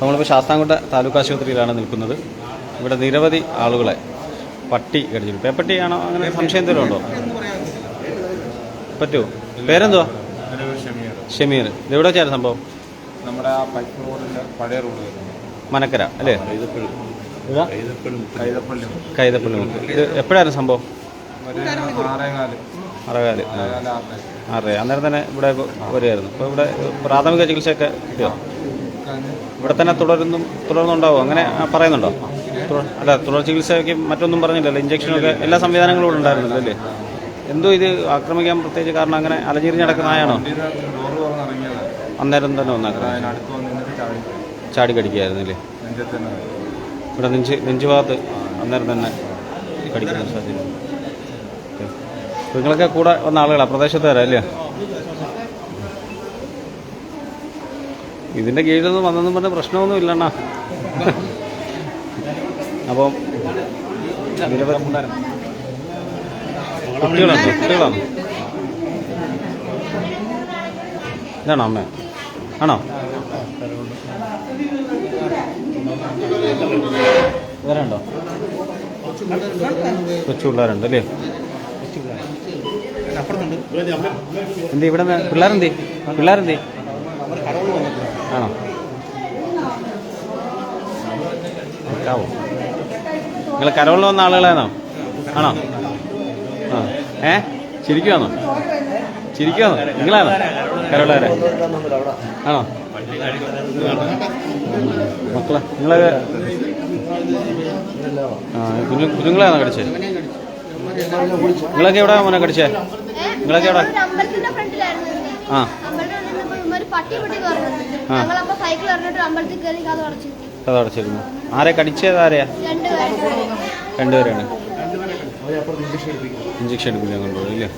നമ്മളിപ്പോൾ ശാസ്താംകോട്ട താലൂക്ക് ആശുപത്രിയിലാണ് നിൽക്കുന്നത്. ഇവിടെ നിരവധി ആളുകളെ പട്ടി കടിച്ചിട്ടു പേപ്പട്ടിയാണോ അങ്ങനെ സംശയം എന്തെങ്കിലും ഉണ്ടോ? പറ്റുമോ പേരെന്തുവാ? ഷമീർ. ഇത് എവിടെ വെച്ചായിരുന്നു സംഭവം? നമ്മുടെ ആ പൈപ്പ് റോഡിന്റെ പഴയ റോഡ് മനക്കര അല്ലേ? കൈതപ്പള്ളി. ഇത് എപ്പോഴായിരുന്നു സംഭവം? ഒരു ആറേകാൽ. അറകാൽ ആ. ആറേകാൽ ആറര ആറര അന്നേരം തന്നെ ഇവിടെ വരുമായിരുന്നു അപ്പോൾ ഇവിടെ പ്രാഥമിക ചികിത്സയൊക്കെ കിട്ടിയോ? ഇവിടെ തന്നെ തുടരുന്നു തുടർന്നുണ്ടാവും. അങ്ങനെ പറയുന്നുണ്ടോ? അല്ല തുടർ ചികിത്സയ്ക്ക് മറ്റൊന്നും പറഞ്ഞില്ലല്ലോ. ഇഞ്ചക്ഷനൊക്കെ എല്ലാ സംവിധാനങ്ങളും ഇവിടെ ഉണ്ടായിരുന്നല്ലോ അല്ലേ? എന്തോ ഇത് ആക്രമിക്കാൻ പ്രത്യേകിച്ച് കാരണം അങ്ങനെ അലഞ്ഞിരിഞ്ഞ് നടക്കുന്ന ആയാണോ? ഡോറ് തുറന്ന് ഇറങ്ങിയതാണ് അന്നേരം തന്നെ വന്നിട്ട് ചാടി. കടിക്കുകയായിരുന്നില്ലേ. ഇവിടെ നെഞ്ച് നെഞ്ചുഭാഗത്ത് അന്നേരം തന്നെ കടിക്കുന്ന ഓക്കേ. നിങ്ങളൊക്കെ കൂടെ വന്ന ആളുകളാണ് പ്രദേശത്തുകാരാ ഇതിന്റെ കീഴിലൊന്നും വന്നെന്നും പറഞ്ഞ പ്രശ്നമൊന്നും ഇല്ലണ്ണ. അപ്പം കുട്ടികളാണ് കുട്ടികളാണ്. ഇതാണോ അമ്മ? ആണോ? ഇവരുണ്ടോ? ഉണ്ടോ കൊച്ചു പിള്ളേരുണ്ട് അല്ലേ എന്ത് ഇവിടെ പിള്ളേരെന്തേ? പിള്ളേരെന്തി? ആണോ? നിങ്ങൾ കരോളിൽ വന്ന ആളുകളാണോ? ആണോ? ആ. ഏ? ചിരിക്കുവാണോ? ചിരിക്കുവാണോ? നിങ്ങളാണോ? കരോളുകാരെ ആണോ? മക്കളെ നിങ്ങളെ ആ കുഞ്ഞു കുഞ്ഞുങ്ങളെയാണോ കടിച്ചത് നിങ്ങളൊക്കെ എവിടെ മോനെ കടിച്ചേ? നിങ്ങളൊക്കെ എവിടെ? ആ. അത് അടച്ചിരുന്നു ആരെ കടിച്ചത് ആരെയാ? രണ്ട് പേര്. രണ്ടുപേരാണ് ഇഞ്ചക്ഷൻ എടുപ്പിക്കാൻ കൊണ്ടുപോയി ഇല്ലേ?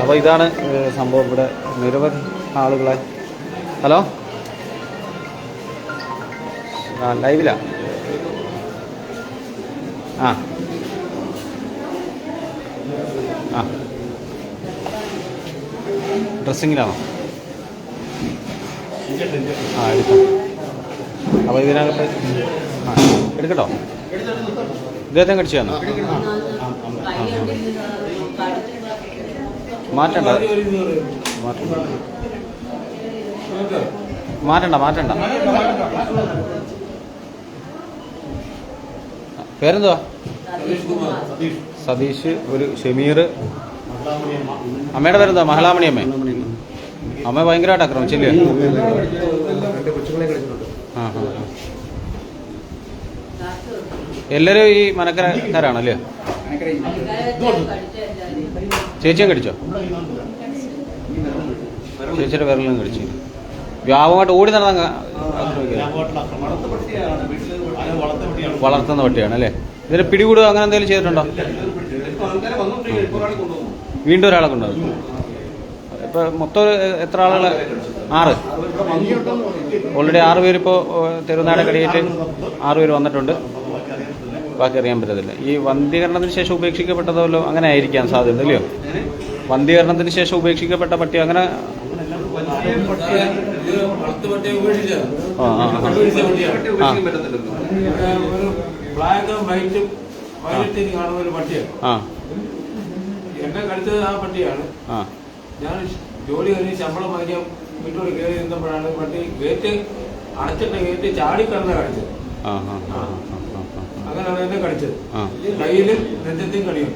അപ്പോൾ ഇതാണ് സംഭവം ഇവിടെ നിരവധി ആളുകളെ. ഹലോ? ആ ലൈവിലാ? ആ. ആ. ഡ്രസ്സിങ്ങിലാണോ? ആ എടുക്കാം. അപ്പോൾ ഇതിനകത്ത് ആ എടുക്കട്ടോ? ഇദ്ദേഹത്തെ കടിച്ചു തന്നോ? മാറ്റണ്ട. മാറ്റണ്ട മാറ്റണ്ട. പേരെന്തുവാ? സതീഷ് ഒരു ഷമീർ. അമ്മയുടെ പേരെന്താ? മഹളാമണി അമ്മ അമ്മ ഭയങ്കരമായിട്ട് ആക്രമിച്ചില്ലേ? ആ ആ. എല്ലാവരും ഈ മനക്കരക്കാരാണല്ലേ? ചേച്ചിയും കടിച്ചോ? ചേച്ചിയുടെ പേരെല്ലാം കടിച്ചു. വ്യാപകമായിട്ട് ഓടി നടന്ന വളർത്തുന്ന പട്ടിയാണ് അല്ലേ ഇതിന് പിടികൂടുക അങ്ങനെ എന്തെങ്കിലും ചെയ്തിട്ടുണ്ടോ? വീണ്ടും ഒരാളെ കൊണ്ടുവന്നു. ഇപ്പൊ മൊത്തം എത്ര ആളുകൾ ആറ്. ഓൾറെഡി ആറ് പേരിപ്പോ തെരുവുനാട് കടിയേറ്റ് ആറ് പേര് വന്നിട്ടുണ്ട്. ബാക്കി അറിയാൻ പറ്റത്തില്ല. ഈ വന്ധീകരണത്തിന് ശേഷം ഉപേക്ഷിക്കപ്പെട്ടതല്ലോ അങ്ങനെ ആയിരിക്കാൻ സാധ്യത അല്ലയോ വന്ധീകരണത്തിന് ശേഷം ഉപേക്ഷിക്കപ്പെട്ട പട്ടി അങ്ങനെ? ആ ആ, വൈലറ്റും കാണുന്ന ഒരു പട്ടിയാണ്. ആ. എന്നെ കടിച്ചത് ആ പട്ടിയാണ്. ആ. ഞാൻ ജോലി കഴിഞ്ഞ് ശമ്പളം വാങ്ങിക്കാൻ വീട്ടിലോട് കയറി ഇരുന്നപ്പോഴാണ് പട്ടി ഗേറ്റ് അടച്ചിട്ട ഗേറ്റ് ചാടി കിടന്ന് കടിച്ചത്. അങ്ങനെയാണ് എന്നെ കടിച്ചത്. കയ്യിലും നെഞ്ചത്തെയും കടിയും.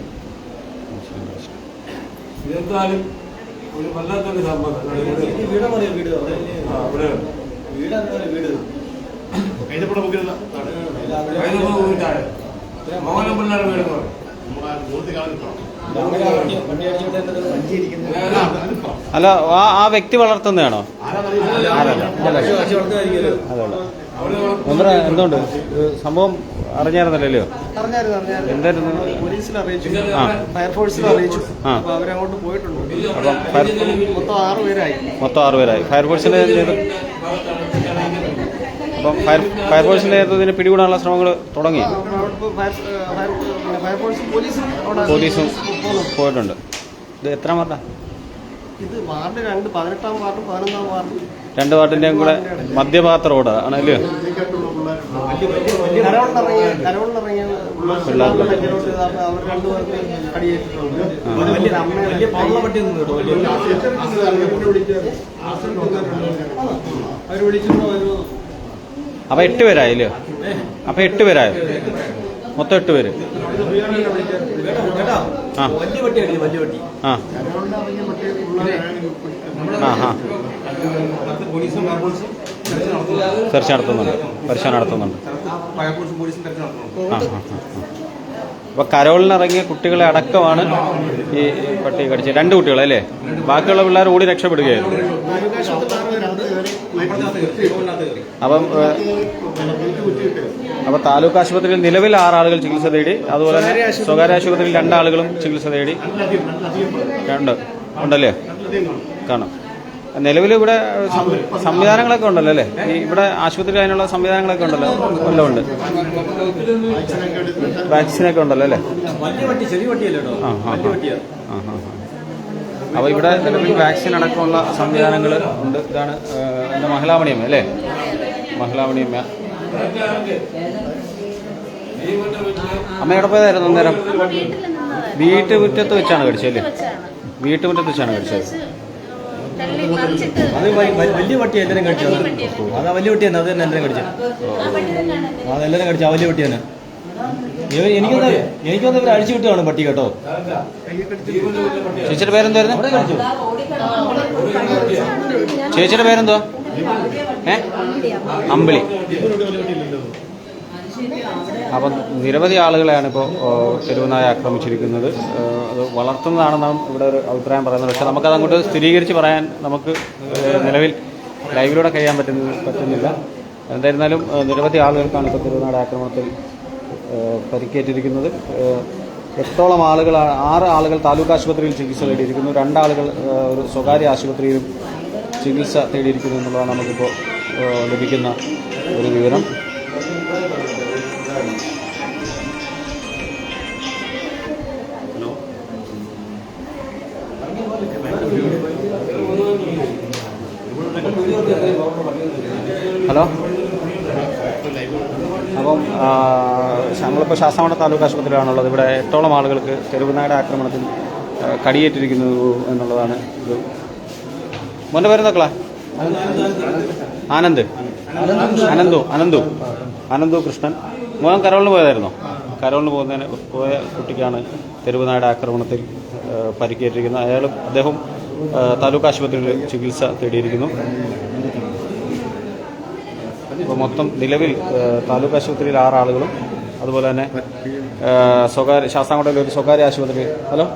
ഇതെന്തായാലും ഒരു വല്ലാത്തൊരു സംഭവം. ആ, ഇവിടെ കൈതപ്പുറ ഊരി താഴെ മോഹനം വീട് അല്ല ആ ആ വ്യക്തി വളർത്തുന്നതാണോ? എന്തുകൊണ്ട് സംഭവം അറിഞ്ഞായിരുന്നല്ലോ എന്തായിരുന്നു? പോലീസിൽ അറിയിച്ചു ഫയർഫോഴ്സിൽ അറിയിച്ചു അവരങ്ങോട്ട് പോയിട്ടുണ്ട് മൊത്തം ആറുപേരായി മൊത്തം ആറ് പേരായി. ഫയർഫോഴ്സിന്റെ നേതൃ അപ്പം ഫയർ ഫയർഫോഴ്സിന്റെ നേതൃത്വത്തിന് പിടികൂടാനുള്ള ശ്രമങ്ങൾ തുടങ്ങി. പോലീസും പോയിട്ടുണ്ട്. ഇത് എത്ര വാർഡാ ഇത് വാർഡ് രണ്ട് പതിനെട്ടാം വാർഡും പതിനൊന്നാം വാർഡും. രണ്ട് വാർഡിന്റെയും കൂടെ മധ്യഭാഗത്ത് റോഡ് ആണല്ലോ? അവർ വിളിച്ചിട്ടുണ്ടോ അപ്പോൾ എട്ട് പേരായല്ലോ? അപ്പൊ എട്ട് പേരായോ? മൊത്തം എട്ട് പേര്. സെർച്ച് നടത്തുന്നുണ്ട്. പരിശോധന നടത്തുന്നുണ്ട്. അപ്പൊ കരോളിനിറങ്ങിയ കുട്ടികളെ അടക്കമാണ് ഈ പട്ടി കടിച്ചത്. രണ്ട് കുട്ടികളല്ലേ? ബാക്കിയുള്ള പിള്ളേർ ഓടി രക്ഷപ്പെടുകയായിരുന്നു. അപ്പം അപ്പൊ അപ്പോൾ താലൂക്ക് ആശുപത്രിയിൽ നിലവിൽ ആറാളുകൾ ആളുകൾ ചികിത്സ തേടി അതുപോലെ തന്നെ സ്വകാര്യ ആശുപത്രിയിൽ രണ്ടാളുകളും ചികിത്സ തേടി. ഉണ്ട് ഉണ്ടല്ലേ? കാണാം. നിലവിൽ ഇവിടെ സംവിധാനങ്ങളൊക്കെ ഉണ്ടല്ലോ അല്ലേ? ഈ ഇവിടെ ആശുപത്രി അതിനുള്ള സംവിധാനങ്ങളൊക്കെ ഉണ്ടല്ലോ? എല്ലാം ഉണ്ട്. വാക്സിനൊക്കെ ഉണ്ടല്ലോ അല്ലേ? ആ ആ ആ ആ. അപ്പോൾ ഇവിടെ നിലവിൽ വാക്സിൻ അടക്കമുള്ള സംവിധാനങ്ങൾ ഉണ്ട്. ഇതാണ് എന്റെ മഹിളാമണിയമ്മ അല്ലേ? മഹിളാമണിയമ്മ. അമ്മയുടെ പോയതായിരുന്നു അന്നേരം? വീട്ടു മുറ്റത്ത് വെച്ചാണ് കടിച്ചത് അല്ലേ? വീട്ടു മുറ്റത്ത് വെച്ചാണ് കടിച്ചത്. അത് വലിയ പട്ടി എല്ലാവരും കടിച്ചത് അതാ വലിയ പട്ടി തന്നെ അത് തന്നെ എല്ലാവരും കടിച്ചത്. ആ കടിച്ചു അതെല്ലാവരും കടിച്ച ആ വലിയ പട്ടി തന്നെ. ഇവ- എനിക്കൊന്ന് എനിക്കൊന്ന് ഇവർ അഴിച്ചു വിട്ടതാണ് പട്ടി കേട്ടോ. ചേച്ചിയുടെ പേരെന്തായിരുന്നു ചേച്ചിയുടെ പേരെന്തോ ഏ? അമ്പിളി. അപ്പം നിരവധി ആളുകളെയാണ് ഇപ്പോൾ തെരുവുനായ ആക്രമിച്ചിരിക്കുന്നത്. അത് വളർത്തുന്നതാണെന്നാണ് ഇവിടെ ഒരു അഭിപ്രായം പറയുന്നത്. പക്ഷേ നമുക്കത് അങ്ങോട്ട് സ്ഥിരീകരിച്ച് പറയാൻ നമുക്ക് നിലവിൽ ലൈവിലൂടെ കഴിയാൻ പറ്റുന്ന പറ്റുന്നില്ല. എന്തായിരുന്നാലും നിരവധി ആളുകൾക്കാണ് ഇപ്പോൾ തിരുവനാട് ആക്രമണത്തിൽ പരിക്കേറ്റിരിക്കുന്നത്. എട്ടോളം ആളുകൾ ആറ് ആളുകൾ താലൂക്ക് ആശുപത്രിയിൽ ചികിത്സ തേടിയിരിക്കുന്നു. രണ്ടാളുകൾ ഒരു സ്വകാര്യ ആശുപത്രിയിലും ചികിത്സ തേടിയിരിക്കുന്നു എന്നുള്ളതാണ് നമുക്കിപ്പോൾ ലഭിക്കുന്ന ഒരു വിവരം. ഹലോ? അപ്പം ആ, ഞങ്ങളിപ്പോൾ ശാസ്താമണ താലൂക്ക് ആശുപത്രിയിലാണുള്ളത്. ഇവിടെ എട്ടോളം ആളുകൾക്ക് തെരുവുനായുടെ ആക്രമണത്തിൽ കടിയേറ്റിരിക്കുന്നു എന്നുള്ളതാണ് ഇത്. മോന്റെ പേരെന്താക്കളാ ആനന്ദ്. അനന്തു അനന്തു അനന്തു കൃഷ്ണൻ. മോൻ കരോളിന് പോയതായിരുന്നോ? കരോളിന് പോകുന്നതിന് പോയ കുട്ടിക്കാണ് തെരുവുനായുടെ ആക്രമണത്തിൽ പരിക്കേറ്റിരിക്കുന്നത്. അയാൾ അദ്ദേഹം താലൂക്ക് ആശുപത്രിയിൽ ചികിത്സ തേടിയിരിക്കുന്നു. ഇപ്പോൾ മൊത്തം നിലവിൽ താലൂക്ക് ആശുപത്രിയിൽ ആറ് ആളുകളും അതുപോലെ തന്നെ സ്വകാര്യ ശാസ്താംകോട്ടയിൽ ഒരു സ്വകാര്യ ആശുപത്രി. ഹലോ?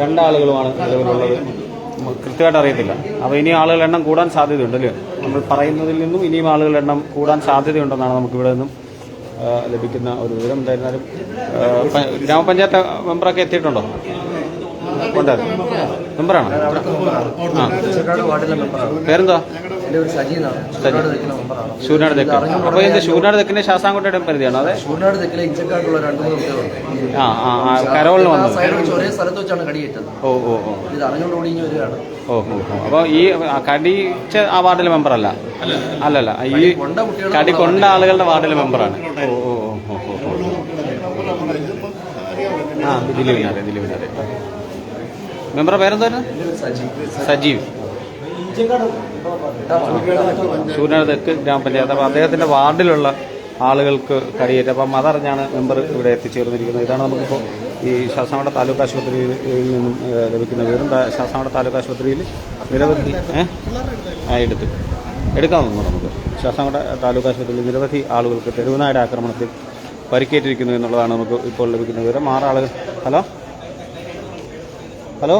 രണ്ടാളുകളുമാണ് നിലവിലുള്ളത്. നമുക്ക് കൃത്യമായിട്ട് അറിയത്തില്ല. അപ്പോൾ ഇനി ആളുകളുടെ എണ്ണം കൂടാൻ സാധ്യതയുണ്ട് അല്ലേ? നമ്മൾ പറയുന്നതിൽ നിന്നും ഇനിയും ആളുകളുടെ എണ്ണം കൂടാൻ സാധ്യതയുണ്ടെന്നാണ് നമുക്ക് ഇവിടെ നിന്നും ലഭിക്കുന്ന ഒരു വിവരം. എന്തായിരുന്നാലും ഗ്രാമപഞ്ചായത്ത് മെമ്പറൊക്കെ എത്തിയിട്ടുണ്ടോ? ഉണ്ടായിരുന്നു മെമ്പറാണോ. ആ. വാർഡിലെ മെമ്പറാണ് പേരെന്താ എന്റെ ഒരു സജി എന്നാണ് തെക്കിലെ മെമ്പറാണ്. ശൂനാട് തെക്ക് അപ്പോൾ ഇത് ശൂനാട് തെക്കിന്റെ ശാസ്താംകോട്ടയുടെ പരിധിയാണോ അതെ? ചൂർനാട് തെക്കിലെ ഇഞ്ചക്കാട്ടുള്ള രണ്ട് മൂന്ന് കുട്ടികളുണ്ട്. ആ ആ ആ കരോളിന് ആ വന്നത് സൈഡ് വെച്ച് ഒരേ സ്ഥലത്ത് വെച്ചാണ് കടിയേറ്റത്. ഓ ഓ ഓ. ഇത് അറിഞ്ഞുകൊണ്ട് ഓടിഞ്ഞ് വരികയാണ്. ഓ ഓ ഓ. അപ്പോൾ ഈ കടിച്ച ആ വാർഡിലെ മെമ്പർ അല്ല അല്ലല്ല ഈ കൊണ്ട കുട്ടികൾ കടി കൊണ്ട ആളുകളുടെ വാർഡിലെ മെമ്പറാണ്. ഓ ഓ ഓ ഓ ഓ ഓ. ആ ദിലീപിനാരെ ദിലീപിനാരെ. മെമ്പറുടെ പേരെന്തായിരുന്നു സജീവ്. സജീവ്. സൂര്യനാട് തെക്ക് ഗ്രാമപഞ്ചായത്ത് അപ്പോൾ അദ്ദേഹത്തിന്റെ വാർഡിലുള്ള ആളുകൾക്ക് കടിയേറ്റ്. അപ്പം അതറിഞ്ഞാണ് മെമ്പർ ഇവിടെ എത്തിച്ചേർന്നിരിക്കുന്നത്. ഇതാണ് നമുക്കിപ്പോൾ ഈ ശാസ്താംകോട്ട താലൂക്ക് ആശുപത്രിയിൽ നിന്നും ലഭിക്കുന്ന വിവരം. ദാ ശാസ്താംകോട്ട താലൂക്ക് ആശുപത്രിയിൽ നിരവധി ആ ആ എടുക്കാൻ എടുക്കാമെന്ന് നമുക്ക്. ശാസ്താംകോട്ട താലൂക്ക് ആശുപത്രിയിൽ നിരവധി ആളുകൾക്ക് തെരുവുനായുടെ ആക്രമണത്തിൽ പരിക്കേറ്റിരിക്കുന്നു എന്നുള്ളതാണ് നമുക്ക് ഇപ്പോൾ ലഭിക്കുന്ന വിവരം. ആറ് ആളുകൾ. ഹലോ? ഹലോ?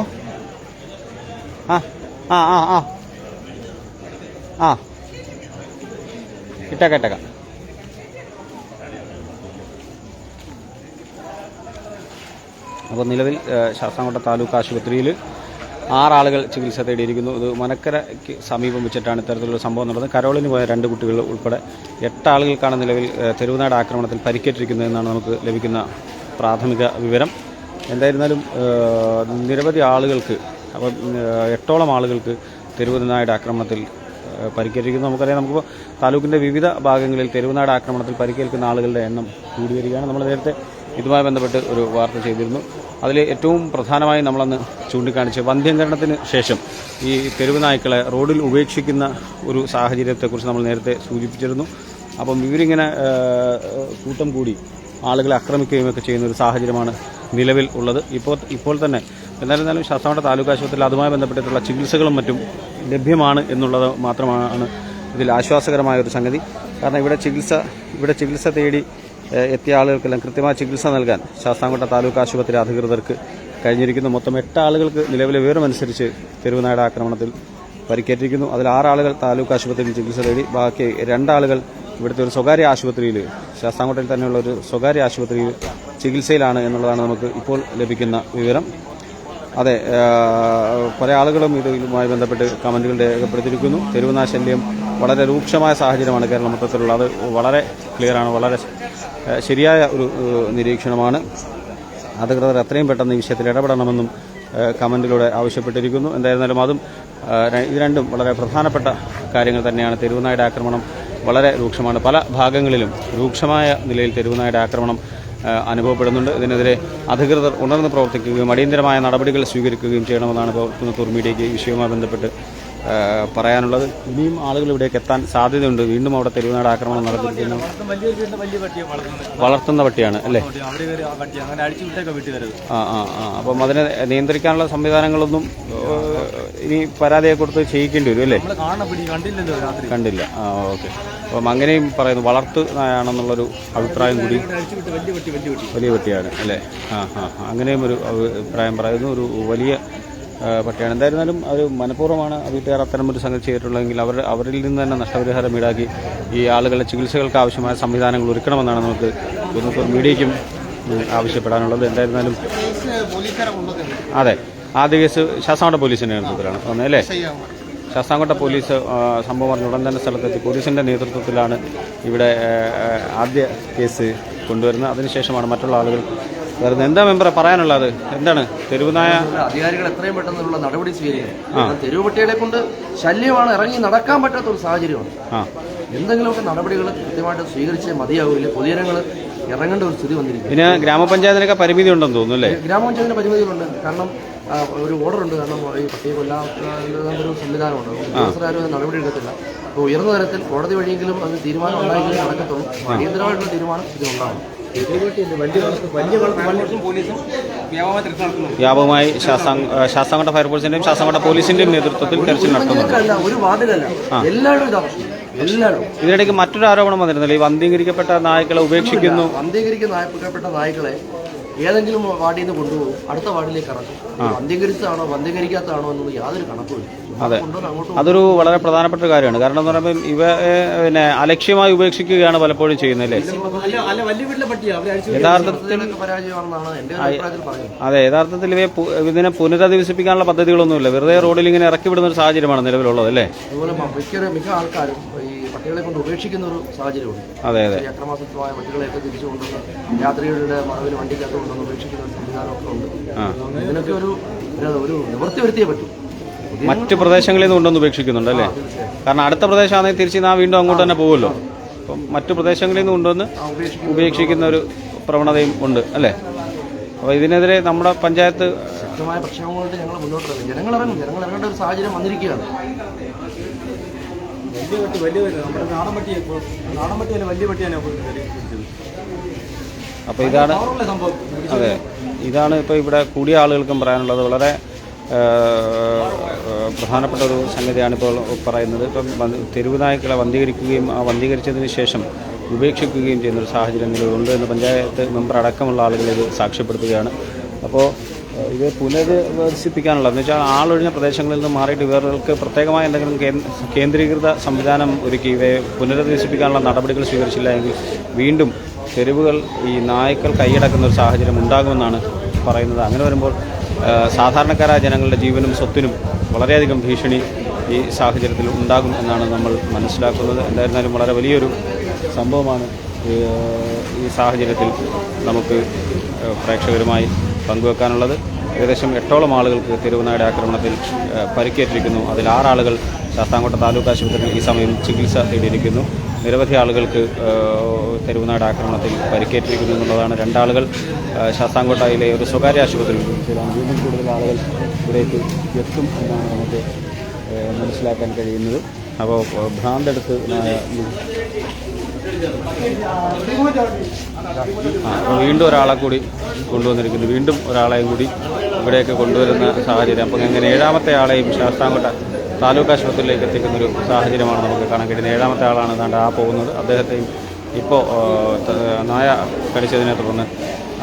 ആ ആ ആ ആ. ആ. ഇട്ടേക്കാം ഇട്ടേക്കാം. അപ്പോൾ നിലവിൽ ശാസ്താംകോട്ട താലൂക്ക് ആശുപത്രിയിൽ ആറാളുകൾ ചികിത്സ തേടിയിരിക്കുന്നു. ഇത് മനക്കരയ്ക്ക് സമീപം വെച്ചിട്ടാണ് ഇത്തരത്തിലുള്ള സംഭവം നടന്നത്. കരോളിന് പോയ രണ്ട് കുട്ടികൾ ഉൾപ്പെടെ എട്ടാളുകൾക്കാണ് നിലവിൽ തെരുവുനാട് ആക്രമണത്തിൽ പരിക്കേറ്റിരിക്കുന്നതെന്നാണ് നമുക്ക് ലഭിക്കുന്ന പ്രാഥമിക വിവരം. എന്തായിരുന്നാലും നിരവധി ആളുകൾക്ക് അപ്പം എട്ടോളം ആളുകൾക്ക് തെരുവുനാട് ആക്രമണത്തിൽ പരിക്കേറ്റിരിക്കുന്നു. നമുക്കറിയാം നമുക്കിപ്പോൾ താലൂക്കിന്റെ വിവിധ ഭാഗങ്ങളിൽ തെരുവുനാട് ആക്രമണത്തിൽ പരിക്കേൽക്കുന്ന ആളുകളുടെ എണ്ണം കൂടി വരികയാണ് നമ്മൾ നേരത്തെ ഇതുമായി ബന്ധപ്പെട്ട് ഒരു വാർത്ത ചെയ്തിരുന്നു. അതിൽ ഏറ്റവും പ്രധാനമായി നമ്മളന്ന് ചൂണ്ടിക്കാണിച്ച് വന്ധ്യംകരണത്തിന് ശേഷം ഈ തെരുവ് നായ്ക്കളെ റോഡിൽ ഉപേക്ഷിക്കുന്ന ഒരു സാഹചര്യത്തെക്കുറിച്ച് നമ്മൾ നേരത്തെ സൂചിപ്പിച്ചിരുന്നു. അപ്പം ഇവരിങ്ങനെ കൂട്ടം കൂടി ആളുകളെ ആക്രമിക്കുകയും ഒക്കെ ചെയ്യുന്ന ഒരു സാഹചര്യമാണ് നിലവിൽ ഉള്ളത്. ഇപ്പോൾ ഇപ്പോൾ തന്നെ എന്നായിരുന്നാലും ശാസ്താംകോട്ട താലൂക്ക് ആശുപത്രിയിൽ അതുമായി ബന്ധപ്പെട്ടിട്ടുള്ള ചികിത്സകളും മറ്റും ലഭ്യമാണ് എന്നുള്ളത് മാത്രമാണ് ഇതിൽ ആശ്വാസകരമായ ഒരു സംഗതി. കാരണം ഇവിടെ ചികിത്സ ഇവിടെ ചികിത്സ തേടി എത്തിയ ആളുകൾക്കെല്ലാം കൃത്യമായ ചികിത്സ നൽകാൻ ശാസ്താംകോട്ട താലൂക്ക് ആശുപത്രി അധികൃതർക്ക് കഴിഞ്ഞിരിക്കുന്നു. മൊത്തം എട്ട് ആളുകൾക്ക് നിലവിലെ വിവരമനുസരിച്ച് തെരുവുനായുടെ ആക്രമണത്തിൽ പരിക്കേറ്റിരിക്കുന്നു. അതിൽ ആറാളുകൾ താലൂക്ക് ആശുപത്രിയിൽ ചികിത്സ തേടി ബാക്കി രണ്ടാളുകൾ ഇവിടുത്തെ ഒരു സ്വകാര്യ ആശുപത്രിയിൽ ശാസ്താംകോട്ടയിൽ തന്നെയുള്ള ഒരു സ്വകാര്യ ആശുപത്രിയിൽ ചികിത്സയിലാണ് എന്നുള്ളതാണ് നമുക്ക് ഇപ്പോൾ ലഭിക്കുന്ന വിവരം. അതെ പല ആളുകളും ഇതുമായി ബന്ധപ്പെട്ട് കമന്റുകൾ രേഖപ്പെടുത്തിയിരിക്കുന്നു. തെരുവുനാശല്യം വളരെ രൂക്ഷമായ സാഹചര്യമാണ് കേരളം മൊത്തത്തിലുള്ള. അത് വളരെ ക്ലിയറാണ് വളരെ ശരിയായ ഒരു നിരീക്ഷണമാണ്. അധികൃതർ എത്രയും പെട്ടെന്ന് ഈ വിഷയത്തിൽ ഇടപെടണമെന്നും കമന്റിലൂടെ ആവശ്യപ്പെട്ടിരിക്കുന്നു. എന്തായിരുന്നാലും അതും ഇത് രണ്ടും വളരെ പ്രധാനപ്പെട്ട കാര്യങ്ങൾ തന്നെയാണ്. തെരുവുനായുടെ ആക്രമണം വളരെ രൂക്ഷമാണ്. പല ഭാഗങ്ങളിലും രൂക്ഷമായ നിലയിൽ തെരുവുനായുടെ ആക്രമണം അനുഭവപ്പെടുന്നുണ്ട്. ഇതിനെതിരെ അധികൃതർ ഉണർന്ന് പ്രവർത്തിക്കുകയും അടിയന്തരമായ നടപടികൾ സ്വീകരിക്കുകയും ചെയ്യണമെന്നാണ് ഇപ്പോൾ പുന്നത്തൂർ മീഡിയയ്ക്ക് ഈ വിഷയവുമായി ബന്ധപ്പെട്ട് പറയാനുള്ളത്. ഇനിയും ആളുകൾ ഇവിടേക്ക് എത്താൻ സാധ്യതയുണ്ട്. വീണ്ടും അവിടെ തെരുവുനാട് ആക്രമണം നടത്തിയിരിക്കുന്നു വളർത്തുന്ന പട്ടിയാണ് അല്ലേ? ആ ആ ആ. അപ്പം അതിനെ നിയന്ത്രിക്കാനുള്ള സംവിധാനങ്ങളൊന്നും ഇനി പരാതിയെ കൊടുത്ത് ചെയ്യിക്കേണ്ടി വരും അല്ലേ? കണ്ടില്ല. ആ ഓക്കെ. അപ്പം അങ്ങനെയും പറയുന്നു. വളർത്ത് നായാണെന്നുള്ളൊരു അഭിപ്രായം കൂടി വലിയ പട്ടി വലിയ പട്ടി വലിയ പട്ടിയാണ് അല്ലേ? ആ ആ. അങ്ങനെയും ഒരു അഭിപ്രായം പറയുന്നു ഒരു വലിയ പട്ടിയാണ്. എന്തായിരുന്നാലും അവർ മനഃപൂർവമാണ് വീട്ടുകാർ അത്തരം ഒരു സംഗതി ചെയ്തിട്ടുള്ളതെങ്കിൽ അവർ അവരിൽ നിന്ന് തന്നെ നഷ്ടപരിഹാരം ഈടാക്കി ഈ ആളുകളുടെ ചികിത്സകൾക്ക് ആവശ്യമായ സംവിധാനങ്ങൾ ഒരുക്കണമെന്നാണ് നമുക്ക് മീഡിയയ്ക്കും ആവശ്യപ്പെടാനുള്ളത്. എന്തായിരുന്നാലും അതെ. ആദ്യ കേസ് ശാസ്താംകോട്ട പോലീസിനെ നേതൃത്വത്തിലാണ് വന്നത് അല്ലേ? ശാസ്താംകോട്ട പോലീസ് സംഭവം അറിഞ്ഞ ഉടൻ തന്നെ സ്ഥലത്തെത്തി. പോലീസിന്റെ നേതൃത്വത്തിലാണ് ഇവിടെ ആദ്യ കേസ് കൊണ്ടുവരുന്നത്. അതിനുശേഷമാണ് മറ്റുള്ള ആളുകൾ വരുന്നത്. എന്താ മെമ്പറെ പറയാനുള്ളത്? എന്താണ്? തെരുവുനായ അധികാരികൾ എത്രയും പെട്ടെന്നുള്ള നടപടി സ്വീകരിക്കണം തെരുവുപട്ടികളെ തെരുവ് പട്ടികളെ കൊണ്ട് ശല്യമാണ് ഇറങ്ങി നടക്കാൻ പറ്റാത്ത ഒരു സാഹചര്യമാണ്. എന്തെങ്കിലുമൊക്കെ നടപടികൾ കൃത്യമായിട്ട് സ്വീകരിച്ചേ മതിയാവില്ല പൊതുജനങ്ങൾ ഇറങ്ങേണ്ട ഒരു സ്ഥിതി വന്നിരിക്കും പിന്നെ ഗ്രാമപഞ്ചായത്തിനൊക്കെ പരിമിതി ഉണ്ടെന്ന് തോന്നുന്നു അല്ലേ? ഗ്രാമപഞ്ചായത്തിന് പരിമിതികളുണ്ട്. കാരണം ഒരു ഓർഡർ ഉണ്ട്. കാരണം ഈ പട്ടിയെ കൊല്ലാൻ ഒരു സംവിധാനമുണ്ട്. ഉദ്യോഗസ്ഥരാരും നടപടി എടുക്കത്തില്ല. അപ്പോൾ ഉയർന്ന തരത്തിൽ കോടതി വഴിയെങ്കിലും അത് തീരുമാനം ഉണ്ടായെങ്കിലും നടക്കത്തുള്ളൂ. അടിയന്തരമായിട്ടുള്ള തീരുമാനം ഇതിലുണ്ടാകും വ്യാപകമായി ശാസ്താംകോട്ട ഫയർഫോഴ്സിന്റെയും ശാസ്താംകോട്ട പോലീസിന്റെയും നേതൃത്വത്തിൽ തെരച്ചിൽ നടത്തുന്നുണ്ട്. ഒരു എല്ലാവരും ഇതിനിടയ്ക്ക് മറ്റൊരു ആരോപണം വന്നിരുന്നില്ല. ഈ വന്ധീകരിക്കപ്പെട്ട നായ്ക്കളെ ഉപേക്ഷിക്കുന്നു. വന്ധീകരിക്കുന്ന നായ്ക്കളെ ഏതെങ്കിലും വാർഡിൽ നിന്ന് കൊണ്ടുപോകും. അടുത്ത വാർഡിലേക്ക് ഇറക്കും വന്ധീകരിച്ചതാണോ വന്ധീകരിക്കാത്തതാണോ എന്നൊന്നും യാതൊരു കണക്കുമില്ല. അതെ. അതൊരു വളരെ പ്രധാനപ്പെട്ട ഒരു കാര്യമാണ്. കാരണം എന്ന് പറയുമ്പോൾ ഇവ പിന്നെ അലക്ഷ്യമായി ഉപേക്ഷിക്കുകയാണ് പലപ്പോഴും അടിച്ചു യഥാർത്ഥത്തിൽ അതെ യഥാർത്ഥത്തിൽ ഇവയെ ഇതിനെ പുനരധിവസിപ്പിക്കാനുള്ള പദ്ധതികളൊന്നുമില്ല. വെറുതെ റോഡിൽ ഇങ്ങനെ ഇറക്കി വിടുന്ന ഒരു സാഹചര്യമാണ് നിലവിലുള്ളത് അല്ലേ? അതുപോലെ മിക്ക മിക്ക ആൾക്കാരും ഈ പട്ടികളെ കൊണ്ട് ഉപേക്ഷിക്കുന്ന ഒരു സാഹചര്യമുണ്ട്. അതെ അതെ. അക്രമാസക്തമായ പട്ടികളെയൊക്കെ തിരിച്ചു കൊണ്ടുവന്ന് യാത്രികളുടെ മറവിൽ വണ്ടിക്കകത്ത് കൊണ്ടുവന്ന് ഉപേക്ഷിക്കുന്ന ഒരു സംവിധാനമൊക്കെ ഉണ്ട്. ഇതിനൊക്കെ ഒരു ഒരു- നിവൃത്തി വരുത്തിയേ പറ്റും. മറ്റ് പ്രദേശങ്ങളിൽ നിന്ന് കൊണ്ടുവന്ന് ഉപേക്ഷിക്കുന്നുണ്ട് അല്ലേ? കാരണം അടുത്ത പ്രദേശമാണെങ്കിൽ തിരിച്ച് നാ വീണ്ടും അങ്ങോട്ട് തന്നെ പോകുമല്ലോ. അപ്പം മറ്റു പ്രദേശങ്ങളിൽ നിന്ന് കൊണ്ടുവന്ന് ഉപേക്ഷിക്കുന്ന ഒരു പ്രവണതയും ഉണ്ട് അല്ലേ? അപ്പോൾ ഇതിനെതിരെ നമ്മുടെ പഞ്ചായത്ത് ശക്തമായ പ്രക്ഷേപങ്ങളുമായിട്ട് ഞങ്ങൾ മുന്നോട്ട് ജനങ്ങൾ ഇറങ്ങും. ജനങ്ങൾ ഇറങ്ങേണ്ട ഒരു സാഹചര്യം വന്നിരിക്കുകയാണ്. വലിയ പട്ടി വലിയ പട്ടി. നമ്മുടെ നാടൻ പട്ടി നാടൻ പട്ടിയല്ല വലിയ പട്ടിയാണ് അപ്പോൾ പിടിച്ചത് അപ്പോൾ ഇതാണ് അതെ ഇതാണ് ഇപ്പോൾ ഇവിടെ കൂടിയ ആളുകൾക്കും പറയാനുള്ളത് വളരെ പ്രധാനപ്പെട്ട ഒരു സംഗതിയാണ് ഇപ്പോൾ പറയുന്നത്. ഇപ്പം തെരുവ് നായ്ക്കളെ വന്ധീകരിക്കുകയും ആ വന്ധീകരിച്ചതിന് ശേഷം ഉപേക്ഷിക്കുകയും ചെയ്യുന്ന ഒരു സാഹചര്യം നിലവിലുണ്ട് എന്ന് പഞ്ചായത്ത് മെമ്പർ അടക്കമുള്ള ആളുകൾ ഇത് സാക്ഷ്യപ്പെടുത്തുകയാണ്. അപ്പോൾ ഇത് പുനരധിവസിപ്പിക്കാനുള്ള എന്ന് വെച്ചാൽ ആളൊഴിഞ്ഞ പ്രദേശങ്ങളിൽ നിന്ന് മാറിയിട്ട് ഇവർക്ക് പ്രത്യേകമായ എന്തെങ്കിലും കേന്ദ്രീകൃത സംവിധാനം ഒരുക്കി ഇവയെ പുനരധിവസിപ്പിക്കാനുള്ള നടപടികൾ സ്വീകരിച്ചില്ല എങ്കിൽ വീണ്ടും തെരുവുകൾ ഈ നായ്ക്കൾ കൈയടക്കുന്ന ഒരു സാഹചര്യം ഉണ്ടാകുമെന്നാണ് പറയുന്നത്. അങ്ങനെ വരുമ്പോൾ സാധാരണക്കാരായ ജനങ്ങളുടെ ജീവനും സ്വത്തിനും വളരെയധികം ഭീഷണി ഈ സാഹചര്യത്തിൽ ഉണ്ടാകും എന്നാണ് നമ്മൾ മനസ്സിലാക്കുന്നത്. എന്തായിരുന്നാലും വളരെ വലിയൊരു സംഭവമാണ് ഈ സാഹചര്യത്തിൽ നമുക്ക് പ്രേക്ഷകരുമായി പങ്കുവെക്കാനുള്ളത്. ഏകദേശം എട്ടോളം ആളുകൾക്ക് തിരുവനാട് ആക്രമണത്തിൽ പരിക്കേറ്റിരിക്കുന്നു. അതിൽ ആറാളുകൾ ശാസ്താംകോട്ട താലൂക്ക് ആശുപത്രിയിൽ ഈ സമയം ചികിത്സ തേടിയിരിക്കുന്നു. നിരവധി ആളുകൾക്ക് തെരുവുനാട് ആക്രമണത്തിൽ പരിക്കേറ്റിരിക്കുന്നു എന്നുള്ളതാണ് രണ്ടാളുകൾ. ശാസ്താംകോട്ടയിലെ ഒരു സ്വകാര്യ ആശുപത്രിയിൽ ചികിത്സയിലാണ്. വീണ്ടും കൂടുതൽ ആളുകൾ ഇവിടേക്ക് എത്തും എന്നാണ് നമുക്ക് മനസ്സിലാക്കാൻ കഴിയുന്നത്. അപ്പോൾ ഭ്രാന്തെടുത്ത് വീണ്ടും ഒരാളെ കൂടി കൊണ്ടുവന്നിരിക്കുന്നു. വീണ്ടും ഒരാളെയും കൂടി ഇവിടെയൊക്കെ കൊണ്ടുവരുന്ന സാഹചര്യം. അപ്പം അങ്ങനെ ഏഴാമത്തെ ആളെയും ശാസ്താംകോട്ട താലൂക്ക് ആശുപത്രിയിലേക്ക് എത്തിക്കുന്ന ഒരു സാഹചര്യമാണ് നമുക്ക് കാണാൻ കഴിയുന്നത്. ഏഴാമത്തെ ആളാണ് താണ്ട് ആ പോകുന്നത്. അദ്ദേഹത്തെയും ഇപ്പോൾ നായ കടിച്ചതിനെ തുടർന്ന്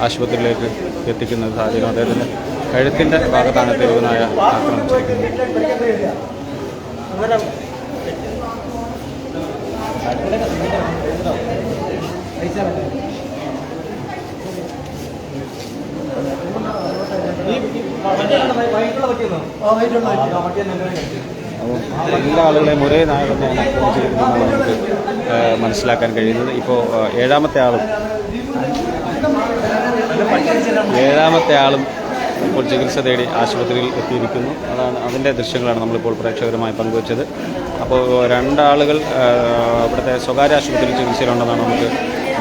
ആശുപത്രിയിലേക്ക് എത്തിക്കുന്ന സാഹചര്യം അദ്ദേഹത്തിന്റെ കഴുത്തിന്റെ ഭാഗത്താണ് തെരുവ് നായ ആക്രമിച്ചിരിക്കുന്നത്. എല്ലാ ആളുകളെയും ഒരേ നായകത്തെയാണ് തന്നെയാണ് ആക്രമിച്ചിരിക്കുന്നതെന്നാണ് നമുക്ക് മനസ്സിലാക്കാൻ കഴിയുന്നത്. ഇപ്പോൾ ഏഴാമത്തെ ആളും ഏഴാമത്തെ ആളും ഇപ്പോൾ ചികിത്സ തേടി ആശുപത്രിയിൽ എത്തിയിരിക്കുന്നു. അതാണ് അതിന്റെ ദൃശ്യങ്ങളാണ് നമ്മളിപ്പോൾ പ്രേക്ഷകരുമായി പങ്കുവച്ചത്. അപ്പോൾ രണ്ടാളുകൾ ഇവിടുത്തെ സ്വകാര്യ ആശുപത്രിയിൽ ചികിത്സയിലുണ്ടെന്നാണ് നമുക്ക്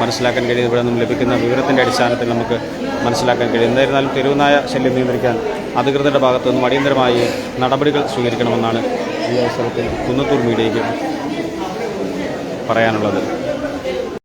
മനസ്സിലാക്കാൻ കഴിയുന്നത്. ഇവിടെ നിന്നും ലഭിക്കുന്ന വിവരത്തിന്റെ അടിസ്ഥാനത്തിൽ നമുക്ക് മനസ്സിലാക്കാൻ കഴിയും. എന്തായിരുന്നാലും തെരുവുനായ ശല്യം നിയന്ത്രിക്കാൻ അധികൃതരുടെ ഭാഗത്തു നിന്നും അടിയന്തരമായി നടപടികൾ സ്വീകരിക്കണമെന്നാണ് ഈ അവസരത്തിൽ കുന്നത്തൂർ മീഡിയയ്ക്ക് പറയാനുള്ളത്.